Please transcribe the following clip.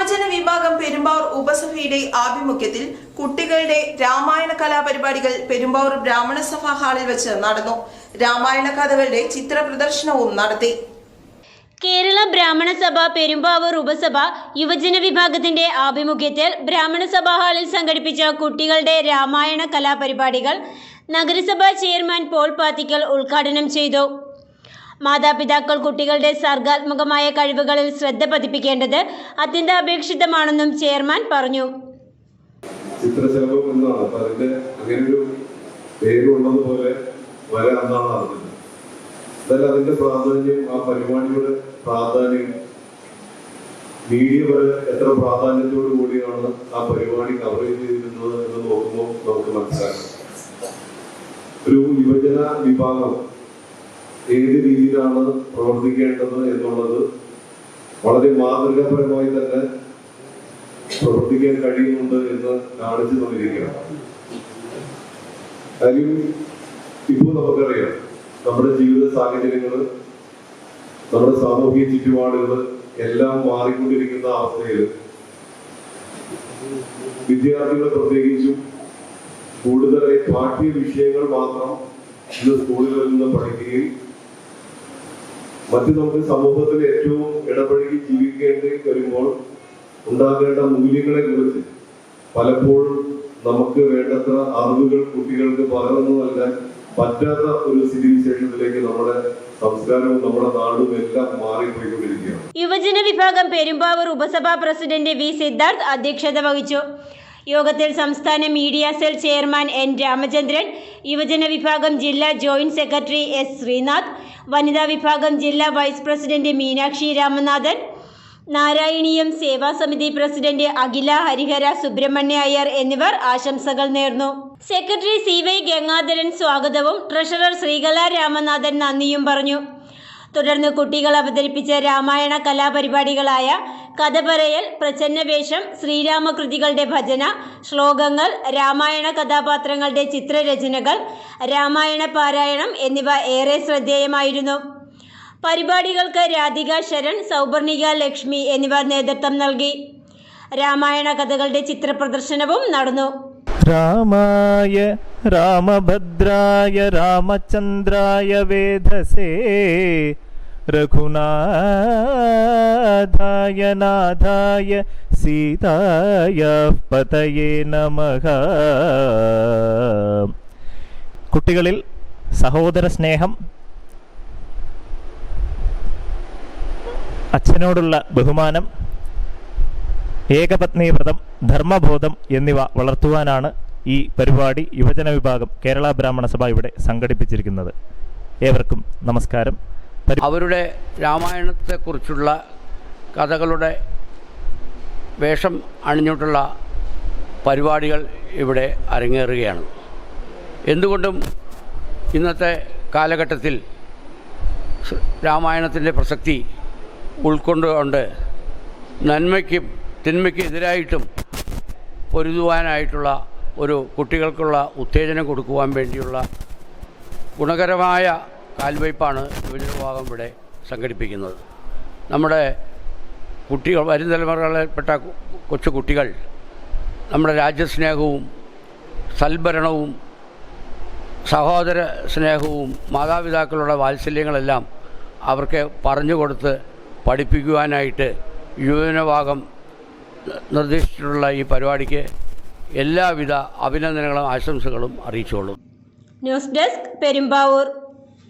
യുവജന വിഭാഗം പെരുമ്പാവൂർ ഉപസഭയുടെ ആഭിമുഖ്യത്തിൽ കുട്ടികളുടെ രാമായണ കലാപരിപാടികൾ പെരുമ്പാവൂർ ബ്രാഹ്മണ സഭാ ഹാളിൽ വെച്ച് നടന്നു. രാമായണ കഥകളുടെ ചിത്ര പ്രദർശനവും നടത്തി. കേരള ബ്രാഹ്മണ സഭ പെരുമ്പാവൂർ ഉപസഭ യുവജന വിഭാഗത്തിന്റെ ആഭിമുഖ്യത്തിൽ ബ്രാഹ്മണ സഭാ ഹാളിൽ സംഘടിപ്പിച്ച കുട്ടികളുടെ രാമായണ കലാപരിപാടികൾ നഗരസഭാ ചെയർമാൻ പോൾ പാത്തിക്കൽ ഉദ്ഘാടനം ചെയ്തു. മാതാപിതാക്കൾ കുട്ടികളുടെ സർഗാത്മകമായ കഴിവുകളിൽ ശ്രദ്ധ പതിപ്പിക്കേണ്ടത് അത്യന്താപേക്ഷിതമാണെന്നും ചെയർമാൻ പറഞ്ഞു. ചിത്രശലഭം എന്നാണ്. അപ്പൊ അതിന്റെ അങ്ങനെ ഒരു പേരുള്ളതുപോലെ വരാമെന്നാണ് അറിഞ്ഞത്. എന്തായാലും അതിന്റെ പ്രാധാന്യം ആ പരിപാടിയുടെ പ്രാധാന്യം മീഡിയ വരെ എത്ര പ്രാധാന്യത്തോടു കൂടിയാണ് ആ പരിപാടി കവർ ചെയ്തിരുന്നത് എന്ന് നോക്കുമ്പോൾ നമുക്ക് മനസ്സിലാക്കാം. ഒരു യുവജന വിഭാഗം ഏത് രീതിയിലാണ് പ്രവർത്തിക്കേണ്ടത് എന്നുള്ളത് വളരെ മാതൃകാപരമായി തന്നെ പ്രവർത്തിക്കാൻ കഴിയുന്നുണ്ട് എന്ന് കാണിച്ചു തന്നിരിക്കണം കാര്യം ഇപ്പോൾ നമുക്കറിയാം നമ്മുടെ ജീവിത സാഹചര്യങ്ങൾ നമ്മുടെ സാമൂഹിക ചുറ്റുപാടുകൾ എല്ലാം മാറിക്കൊണ്ടിരിക്കുന്ന അവസ്ഥയിൽ വിദ്യാർത്ഥികൾ പ്രത്യേകിച്ചും കൂടുതലായി പാഠ്യ വിഷയങ്ങൾ മാത്രം ഇന്ന് സ്കൂളുകളിൽ നിന്ന് പഠിക്കുകയും മറ്റു നമുക്ക് സമൂഹത്തിൽ ഏറ്റവും ഇടപഴകി ജീവിക്കേണ്ടി വരുമ്പോൾ ഉണ്ടാകേണ്ട മൂല്യങ്ങളെ കുറിച്ച് പലപ്പോഴും നമുക്ക് വേണ്ടത്ര അറിവുകൾ കുട്ടികൾക്ക് പകർന്നു നൽകാൻ പറ്റാത്ത ഒരു സ്ഥിതിവിശേഷത്തിലേക്ക് നമ്മുടെ സംസ്കാരവും നമ്മുടെ നാടും എല്ലാം മാറിപ്പോയിക്കൊണ്ടിരിക്കുകയാണ്. യുവജന വിഭാഗം പെരുമ്പാവൂർ ഉപസഭാ പ്രസിഡന്റ് വി സിദ്ധാർത്ഥ് അധ്യക്ഷത വഹിച്ചു. യോഗത്തിൽ സംസ്ഥാന media cell chairman N Ramachandran യുവജന വിഭാഗം ജില്ലാ ജോയിന്റ് സെക്രട്ടറി എസ് ശ്രീനാഥ് വനിതാ വിഭാഗം ജില്ലാ vice president Meenakshi Ramanathan Narayaneeyam Seva Samiti president Akhila Harihara Subramania Iyer എന്നിവർ ആശംസകൾ നേർന്നു. സെക്രട്ടറി സി വൈ ഗംഗാധരൻ സ്വാഗതവും ട്രഷറർ ശ്രീകല രാമനാഥൻ നന്ദിയും പറഞ്ഞു. തുടർന്ന് കുട്ടികൾ അവതരിപ്പിച്ച രാമായണ കലാപരിപാടികളായ കഥ പറയൽ പ്രച്ഛന്നവേഷം ശ്രീരാമകൃതികളുടെ ഭജന ശ്ലോകങ്ങൾ രാമായണ കഥാപാത്രങ്ങളുടെ ചിത്രരചനകൾ രാമായണ പാരായണം എന്നിവ ഏറെ ശ്രദ്ധേയമായിരുന്നു. പരിപാടികൾക്ക് രാധിക ശരൺ സൗപർണിക ലക്ഷ്മി എന്നിവർ നേതൃത്വം നൽകി. രാമായണ കഥകളുടെ ചിത്രപ്രദർശനവും നടന്നു. രാമായ രാമഭദ്രായ രാമചന്ദ്രായ വേധസേ രഘുനാഥായ നാഥായ സീതായ പതയേ നമ. കുട്ടികളിൽ സഹോദര സ്നേഹം അച്ഛനോടുള്ള ബഹുമാനം ഏകപത്നി വ്രതം ധർമ്മബോധം എന്നിവ വളർത്തുവാനാണ് ഈ പരിപാടി യുവജന വിഭാഗം കേരള ബ്രാഹ്മണ സഭ ഇവിടെ സംഘടിപ്പിച്ചിരിക്കുന്നത്. ഏവർക്കും നമസ്കാരം. അവരുടെ രാമായണത്തെക്കുറിച്ചുള്ള കഥകളുടെ വേഷം അണിഞ്ഞിട്ടുള്ള പരിപാടികൾ ഇവിടെ അരങ്ങേറുകയാണ്. എന്തുകൊണ്ടും ഇന്നത്തെ കാലഘട്ടത്തിൽ രാമായണത്തിന്റെ പ്രസക്തി ഉൾക്കൊണ്ടുകൊണ്ട് നന്മയ്ക്കും തിന്മയ്ക്കും എതിരായിട്ടും പൊരുതുവാനായിട്ടുള്ള ഒരു കുട്ടികൾക്കുള്ള ഉത്തേജനം കൊടുക്കുവാൻ വേണ്ടിയുള്ള ഗുണകരമായ കാൽവയ്പ്പാണ് യുവജന വിഭാഗം ഇവിടെ സംഘടിപ്പിക്കുന്നത്. നമ്മുടെ കുട്ടികൾ വരും തലമുറകളിൽപ്പെട്ട കൊച്ചു കുട്ടികൾ നമ്മുടെ രാജ്യസ്നേഹവും സൽഭരണവും സഹോദര സ്നേഹവും മാതാപിതാക്കളുടെ വാത്സല്യങ്ങളെല്ലാം അവർക്ക് പറഞ്ഞു കൊടുത്ത് പഠിപ്പിക്കുവാനായിട്ട് യുവജന വിഭാഗം നിർദ്ദേശിച്ചിട്ടുള്ള ഈ പരിപാടിക്ക് എല്ലാവിധ അഭിനന്ദനങ്ങളും ആശംസകളും അറിയിച്ചോളും ന്യൂസ് ഡെസ്ക് പെരുമ്പാവൂർ.